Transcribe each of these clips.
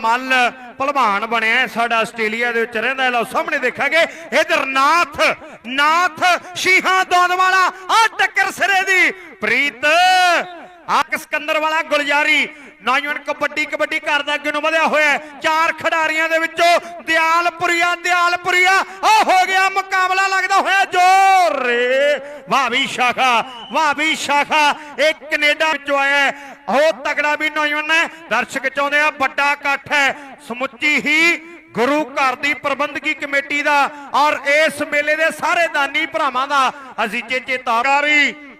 ਮੱਲ ਭਲਵਾਨ ਬਣਿਆ ਸਾਡਾ ਆਸਟ੍ਰੇਲੀਆ ਦੇ ਵਿੱਚ ਰਹਿੰਦਾ ਲਓ, ਸਾਹਮਣੇ ਦੇਖਾਂਗੇ, ਇਧਰ ਨਾਥ ਨਾਥ ਸ਼ੀਹਾਂ ਦੋਦ ਵਾਲਾ, ਆ ਟੱਕਰ ਸਿਰੇ ਦੀ, ਪ੍ਰੀਤ, ਆ ਸਿਕੰਦਰ ਵਾਲਾ ਗੁਲਜਾਰੀ ਨੌਜਵਾਨ ਕਬੱਡੀ ਕਬੱਡੀ ਕਰਦਾ ਅੱਗੇ ਨੂੰ ਵਧਿਆ ਹੋਇਆ ਚਾਰ ਖਿਡਾਰੀਆਂ ਦੇ ਵਿੱਚੋਂ ਦਿਆਲਪੁਰੀਆ ਦਿਆਲਪੁਰੀਆ ਆ ਹੋ ਗਿਆ, ਮੁਕਾਬਲਾ ਲੱਗਦਾ ਹੋਇਆ ਜੋ ਰੇ ਵਾਹ ਵੀ ਸ਼ਾਖਾ, ਵਾਹ ਵੀ ਸ਼ਾਖਾ। ਇਹ ਕੈਨੇਡਾ ਵਿੱਚੋਂ ਆਇਆ ਹੈ। ਤਗੜਾ ਵੀ ਨੌਜਵਾਨ ਹੈ। ਦਰਸ਼ਕ ਚਾਹੁੰਦੇ ਆ ਵੱਡਾ ਇਕੱਠ ਹੈ। ਸਮੁੱਚੀ ਹੀ ਗੁਰੂ ਘਰ ਦੀ ਪ੍ਰਬੰਧਕੀ ਕਮੇਟੀ ਦਾ ਔਰ ਇਸ ਮੇਲੇ ਦੇ ਸਾਰੇ ਦਾਨੀ ਭਰਾਵਾਂ ਦਾ ਅਸੀਂ ਚੇਚੇ ਤਾਰ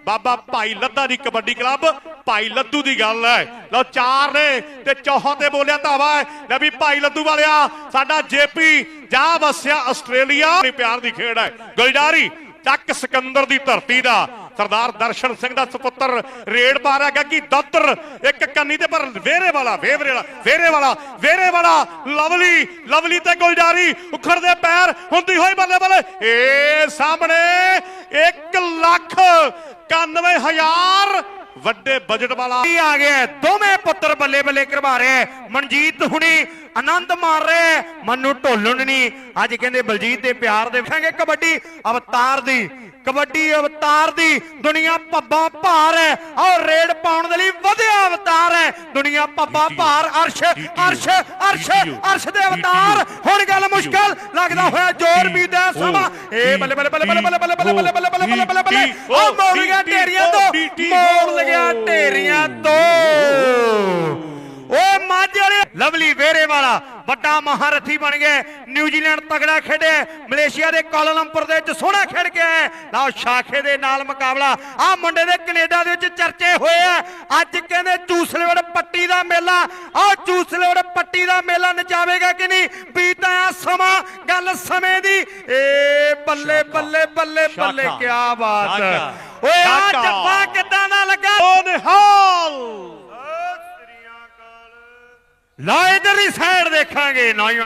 ਬਾਬਾ ਭਾਈ ਲੱਦਾ ਦੀ ਕਬੱਡੀ ਕਲੱਬ, ਭਾਈ ਲੱਦੂ ਦੀ ਗੱਲ ਹੈ। ਲਓ ਚਾਰ ਨੇ ਤੇ ਚੌਹਾਂ ਤੇ ਬੋਲਿਆ ਧਾਵਾ ਲੈ ਵੀ ਭਾਈ ਲੱਦੂ ਵਾਲਿਆ, ਸਾਡਾ ਜੇਪੀ, ਜਾ ਵਸਿਆ ਆਸਟ੍ਰੇਲੀਆ। ਪਿਆਰ ਦੀ ਖੇਡ ਹੈ। ਗੁਲਜਾਰੀ ਚੱਕ ਸਿਕੰਦਰ ਦੀ ਧਰਤੀ ਦਾ। ਸਰਦਾਰ ਦਰਸ਼ਨ ਸਿੰਘ ਦਾ ਸੁਪੁੱਤਰ ਰੇਡ ਪਾ ਰਿਹਾ ਗੱਗੀ ਦੱਤਰ ਇੱਕ ਕੰਨੀ ਤੇ, ਪਰ ਵੇਰੇ ਵਾਲਾ ਵੇਵਰੇ ਵਾਲਾ ਵੇਰੇ ਵਾਲਾ ਵੇਰੇ ਵਾਲਾ, ਲਵਲੀ ਲਵਲੀ ਤੇ ਗੁਲਜਾਰੀ ਉਖੜਦੇ ਪੈਰ ਹੁੰਦੀ ਹੋਈ ਬੱਲੇ ਬੱਲੇ। ਏ ਸਾਹਮਣੇ 1 ਲੱਖ 91000 ਵੱਡੇ ਬਜਟ ਵਾਲਾ। ਕੀ ਆ ਗਿਆ ਦੋਵੇਂ ਪੁੱਤਰ ਬੱਲੇ ਬੱਲੇ ਕਰਵਾ ਰਿਹਾ ਮਨਜੀਤ ਹੁਣੀ ਆਨੰਦ ਮਾਰ ਰਿਹਾ ਹੈ। ਢੋਲਣ ਨਹੀਂ ਅੱਜ ਕਹਿੰਦੇ ਬਲਜੀਤ ਦੇ ਪਿਆਰ ਦੇ ਵੇਖਾਂਗੇ ਕਬੱਡੀ। ਅਵਤਾਰ ਦੀ, ਕਬੱਡੀ ਅਵਤਾਰ ਦੀ ਦੁਨੀਆ ਪੱਬਾਂ ਭਾਰ ਹੈ। ਔਰ ਰੇਡ ਪਾਉਣ ਦੇ ਲਈ ਵਧਿਆ ਅਵਤਾਰ। ਦੁਨੀਆ ਪੱਬਾਂ ਭਾਰ ਅਰਸ਼ ਅਰਸ਼ ਅਰਸ਼ ਅਰਸ਼ ਦੇ ਅਵਤਾਰ ਹੁਣ ਗੱਲ ਮੁਸ਼ਕਲ ਲੱਗਦਾ ਹੋਇਆ ਜ਼ੋਰ ਵੀ ਦਾ ਸਮਾਂ ਇਹ ਬੱਲੇ ਬੱਲੇ ਬੱਲੇ ਬੱਲੇ ਬੱਲੇ ਬੱਲੇ ਬੱਲੇ ਬੱਲੇ ਬੱਲੇ ਬੱਲੇ ਬੱਲੇ ਬੱਲੇ ਬੱਲੇ ਉਹ ਮੋੜ ਗਿਆ ਢੇਰੀਆਂ ਤੋਂ ਮੋੜ ਗਿਆ ਢੇਰੀਆਂ ਤੋਂ ਓਏ ਮਾਝੇ ਵਾਲੇ ਲਵਲੀ ਵਾਲਾ ਵੱਡਾ ਮਹਾਰਥੀ ਬਣ ਗਿਆ ਨਿਊਜ਼ੀਲੈਂਡ ਤਗੜਾ ਖੇਡਿਆ ਮਲੇਸ਼ੀਆ ਦੇ ਕੋਲਾਲੰਪੁਰ ਦੇ ਵਿੱਚ ਸੋਹਣਾ ਖੇਡ ਕੇ ਆਇਆ ਲਓ ਸ਼ਾਖੇ ਦੇ ਨਾਲ ਮੁਕਾਬਲਾ। ਆ ਮੁੰਡੇ ਦੇ ਕੈਨੇਡਾ ਦੇ ਵਿੱਚ ਚਰਚੇ ਹੋਏ ਆ। ਅੱਜ ਕਹਿੰਦੇ ਚੂਸਲੇਵੜ ਪੱਟੀ ਦਾ ਮੇਲਾ। ਆ ਚੂਸਲੇਵੜ ਪੱਟੀ ਦਾ ਮੇਲਾ ਨਚਾਵੇਗਾ ਕਿ ਨਹੀਂ? ਬੀਤਾ ਆ ਸਮਾਂ ਗੱਲ ਸਮੇਂ ਦੀ। ਏ ਬੱਲੇ ਬੱਲੇ ਬੱਲੇ ਬੱਲੇ। ਕੀ ਬਾਤ। ਓਏ ਆ ਲਾ ਇਧਰਲੀ ਸਾਈਡ ਦੇਖਾਂਗੇ ਨੌਜਵਾਨ